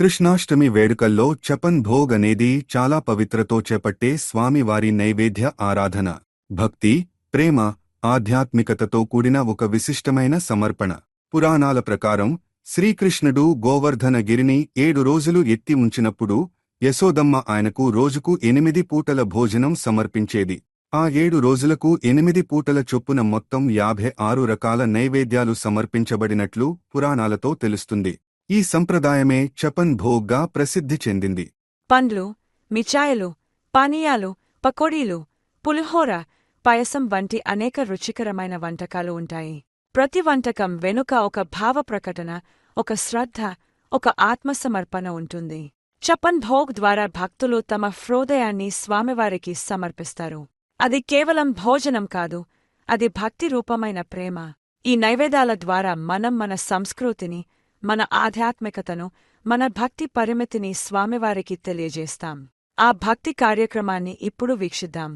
కృష్ణాష్టమి వేడుకల్లో చపన్ భోగ్ అనేది చాలా పవిత్రతో చేపట్టే స్వామివారి నైవేద్య ఆరాధన. భక్తి ప్రేమ ఆధ్యాత్మికతతో కూడిన ఒక విశిష్టమైన సమర్పణ. పురాణాల ప్రకారం శ్రీకృష్ణుడు గోవర్ధనగిరిని ఏడు రోజులు ఎత్తి ఉంచినప్పుడు యశోదమ్మ ఆయనకు రోజుకు ఎనిమిది పూటల భోజనం సమర్పించేది. ఆ ఏడు రోజులకు ఎనిమిది పూటల చొప్పున మొత్తం యాభై ఆరు రకాల నైవేద్యాలు సమర్పించబడినట్లు పురాణాలతో తెలుస్తుంది. ఈ సంప్రదాయమే చపన్ భోగ్గా ప్రసిద్ధి చెందింది. పండ్లు మిఠాయిలు పానీయాలు పకోడీలు పులిహోర పాయసం వంటి అనేక రుచికరమైన వంటకాలు ఉంటాయి. ప్రతి వంటకం వెనుక ఒక భావ ప్రకటన ఒక శ్రద్ధ ఒక ఆత్మసమర్పణ ఉంటుంది. చపన్ భోగ్ ద్వారా భక్తులు తమ హృదయాన్ని స్వామివారికి సమర్పిస్తారు. అది కేవలం భోజనం కాదు అది భక్తి రూపమైన ప్రేమ. ఈ నైవేద్యాల ద్వారా మనం మన సంస్కృతిని మన ఆధ్యాత్మికతను మన భక్తి పరిమితిని స్వామివారికి తెలియజేస్తాం. ఆ భక్తి కార్యక్రమాన్ని ఇప్పుడు వీక్షిద్దాం.